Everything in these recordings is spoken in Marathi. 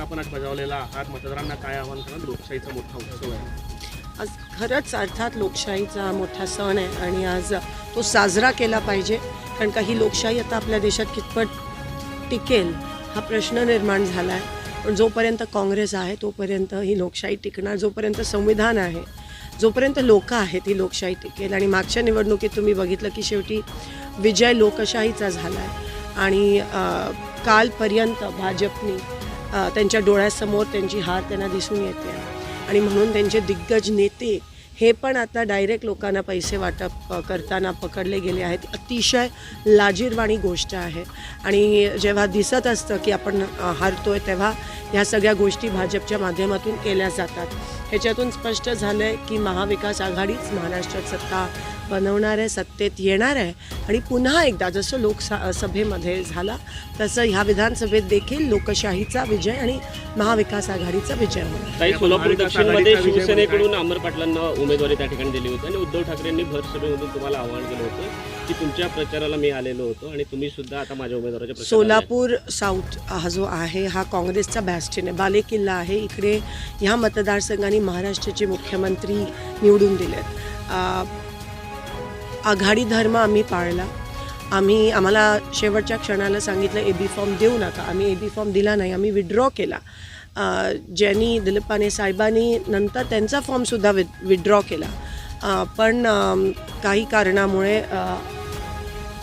आज मतदारांना काय आव्हान करणार लोकशाहीचा मोठा उत्सव आहे. आज खरंच अर्थात लोकशाहीचा मोठा सण आहे आणि आज तो साजरा केला पाहिजे. कारण का ही लोकशाही आता आपल्या देशात कितपत टिकेल हा प्रश्न निर्माण झाला आहे पण जोपर्यंत काँग्रेस आहे तोपर्यंत ही लोकशाही टिकणार जोपर्यंत संविधान आहे जोपर्यंत लोक आहेत ही लोकशाही टिकेल. आणि मागच्या निवडणुकीत तुम्ही बघितलं की शेवटी विजय लोकशाहीचा झाला आहे आणि कालपर्यंत भाजपनी त्यांच्या डोळ्यासमोर त्यांची हार त्यांना दिसून येते. आणि म्हणून त्यांचे दिग्गज नेते हे पण आता डायरेक्ट लोकांना पैसे वाटप करताना पकडले गेले आहेत. अतिशय लाजीरवाणी गोष्ट आहे. आणि जेव्हा दिसत असतं की आपण हारतोय तेव्हा ह्या सगळ्या गोष्टी भाजपच्या माध्यमातून केल्या जातात. ह्याच्यातून स्पष्ट झालं आहे की महाविकास आघाडीच महाराष्ट्रात सत्ता बनवणार आहे सत्तेत येणार आहे. आणि पुन्हा एकदा जसं लोकसा सभेमध्ये झाला तसं ह्या विधानसभेत देखील लोकशाहीचा विजय आणि महाविकास आघाडीचा विजय होणार काही सोलापूर महाविकास दक्षिणमध्ये शिवसेनेकडून अमर पाटलांना उमेदवारी त्या ठिकाणी दिली होती. आणि उद्धव ठाकरेंनी भर सभेमधून तुम्हाला आवाहन केलं होतं. की तुमच्या प्रचाराला मी आलेलो होतो आणि तुम्ही सुद्धा आता माझ्या उमेदवाराच्या सोलापूर साऊथ हा जो आहे हा काँग्रेसचा बॅस्टिन आहे. बालेकिल्ला आहे. इकडे ह्या मतदारसंघाने महाराष्ट्राचे मुख्यमंत्री निवडून दिलेत. आ, आघाडी धर्म आम्ही पाळला. आम्ही आम्हाला शेवटच्या क्षणाला सांगितलं ए बी फॉर्म देऊ नका. आम्ही ए बी फॉर्म दिला नाही. आम्ही विड्रॉ केला. आ, ज्यांनी दिलीपाने साहेबांनी नंतर त्यांचा फॉर्मसुद्धा वि विड्रॉ केला. आ, पण काही कारणामुळे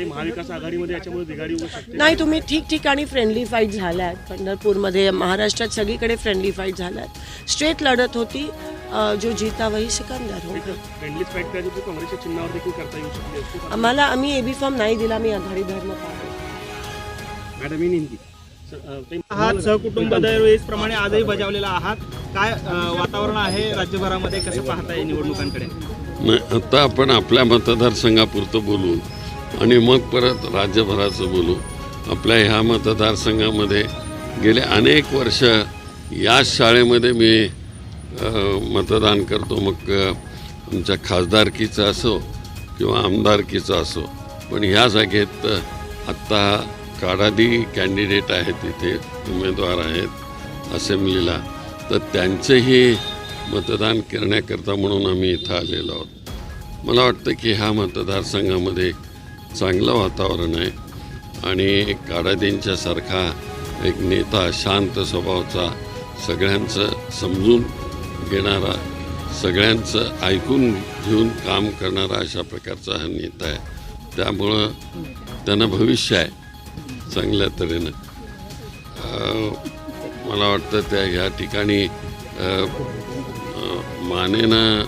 सगळेजण. आता महाविकास आघाडीमध्ये याच्यामुळे बिघाडी होऊ शकते. नाही तुम्ही ठिकठिकाणी फ्रेंडली फाईट झाल्या आहेत पंढरपूरमध्ये महाराष्ट्रात सगळीकडे फ्रेंडली फाईट झाल्या आहेत स्ट्रेट लढत होती. अ, जो जीता वही सिकंदर हो फ्रेंडलीच फाईट करायची होती काँग्रेसच्या चिन्हावर देखील करता येऊ शकली असती पण आम्हाला आम्ही एबी फॉर्म नाही दिला मी आघाडी धर्म मॅडम ही नेमकी. अ, आहात सहकुटुंब दरवेळेसप्रमाणे आजही बजावलेला आहात. काय अ, वातावरण आहे राज्यभरामध्ये? कसं पाहताय निवडणुकांकडे? नाही आता आपण आपल्या मतदारसंघापुरतं बोलू. आणि मग परत राज्यभराचं बोलू. आपल्या ह्या मतदारसंघामध्ये गेले अनेक वर्ष याच शाळेमध्ये मी मतदान करतो. मग आमच्या खासदारकीचं असो किंवा आमदारकीचं असो. पण ह्या जागेत आत्ता काडादी कॅन्डिडेट आहेत तिथे उमेदवार आहेत असेंब्लीला. तर त्यांचेही मतदान करण्याकरता म्हणून आम्ही इथं आलेलो आहोत. मला वाटतं की ह्या मतदारसंघामध्ये चांगलं वातावरण आहे. आणि काडादींच्यासारखा एक नेता शांत स्वभावाचा सगळ्यांचं समजून घेणारा सगळ्यांचं ऐकून घेऊन काम करणारा अशा प्रकारचा हा नेता आहे. त्यामुळं त्यांना भविष्य आहे. चांगल्या तऱ्हेनं. मला वाटतं त्या ह्या ठिकाणी मानेनं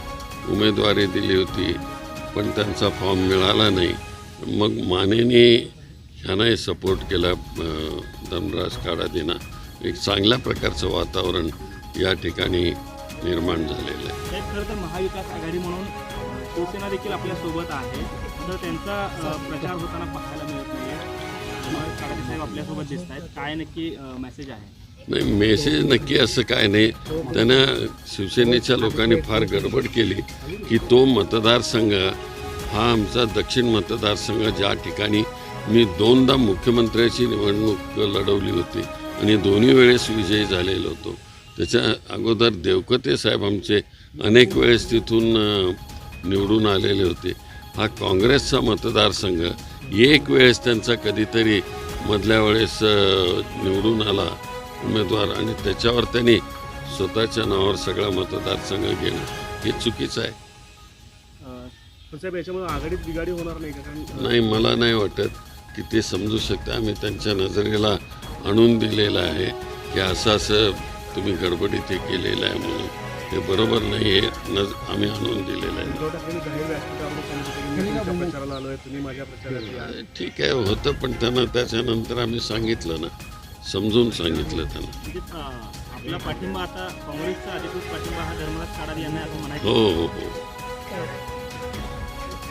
उमेदवारी दिली होती पण त्यांचा फॉर्म मिळाला नाही. मग मानेने ह्यानाही सपोर्ट केला धनराज काडादीना एक चांगल्या प्रकारचं वातावरण या ठिकाणी निर्माण झालेलं आहे. खरं तर महाविकास आघाडी म्हणून शिवसेना देखील आपल्यासोबत आहे. तर त्यांचा प्रचार होताना पाहायला मिळत मग काळाजी साहेब आपल्यासोबत दिसत आहेत. काय नक्की मेसेज आहे? नाही मेसेज नक्की असं काय नाही. त्यानं शिवसेनेच्या लोकांनी फार गडबड केली की तो मतदारसंघ हा आमचा दक्षिण मतदारसंघ ज्या ठिकाणी मी दोनदा मुख्यमंत्र्याची निवडणूक लढवली होती आणि दोन्ही वेळेस विजयी झालेलो होतो. त्याच्या अगोदर देवकते साहेब आमचे अनेक वेळेस तिथून निवडून आलेले होते. हा काँग्रेसचा मतदारसंघ एक वेळेस त्यांचा कधीतरी मधल्या वेळेस निवडून आला उमेदवार आणि त्याच्यावर त्यांनी स्वतःच्या नावावर सगळा मतदारसंघ घेणं हे चुकीचं आहे. पण साहेब याच्यामुळे आघाडीत बिघाडी होणार नाही का? कारण अ, नाही मला नाही वाटत की ते समजू शकते. आम्ही त्यांच्या नजरेला आणून दिलेलं आहे. की असं असं तुम्ही गडबडीत हे केलेलं आहे म्हणून. हे बरोबर नाही हे नज आम्ही आणून दिलेलं आहे. उद्धव ठाकरेंनी जाहीर व्यासपीठावर सांगितलं की मी तुमच्या प्रचाराला आलोय तुम्ही माझ्या प्रचारात या. ठीक आहे होतं पण त्यांना त्याच्यानंतर आम्ही सांगितलं ना. समजून सांगितलं त्यांना. म्हणजे अं, आपला पाठिंबा आता काँग्रेसचा अधिकृत पाठिंबा हा धर्मराज काडाद यांना आहे असं म्हणायचं. हो हो हो.